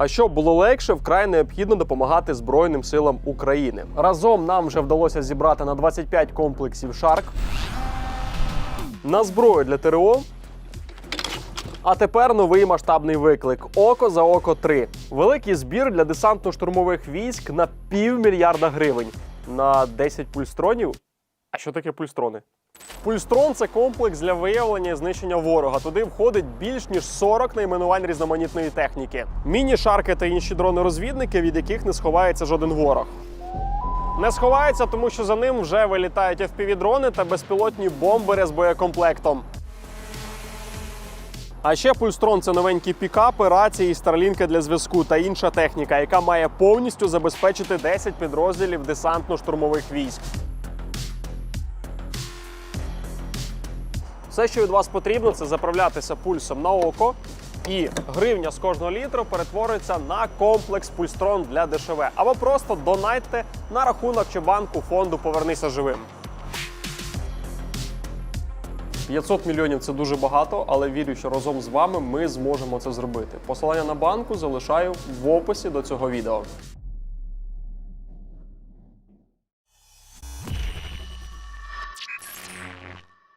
А щоб було легше, вкрай необхідно допомагати Збройним силам України. Разом нам вже вдалося зібрати на 25 комплексів Шарк. На зброю для ТРО а тепер новий масштабний виклик Око за око 3. Великий збір для десантно-штурмових військ на півмільярда гривень на 10 пульстронів. А що таке пульстрони? Пульстрон це комплекс для виявлення і знищення ворога. Туди входить більш ніж 40 найменувань різноманітної техніки. Міні-шарки та інші дрони-розвідники, від яких не сховається жоден ворог. Не сховається, тому що за ним вже вилітають FPV-дрони та безпілотні бомбери з боєкомплектом. А ще пульстрон це новенькі пікапи, рації, старлінки для зв'язку та інша техніка, яка має повністю забезпечити 10 підрозділів десантно-штурмових військ. Все, що від вас потрібно, це заправлятися пульсом на око, і гривня з кожного літру перетворюється на комплекс пульстрон для ДШВ. Або просто донайте на рахунок чи банку фонду Повернися живим. 500 мільйонів це дуже багато, але вірю, що разом з вами ми зможемо це зробити. Посилання на банку залишаю в описі до цього відео.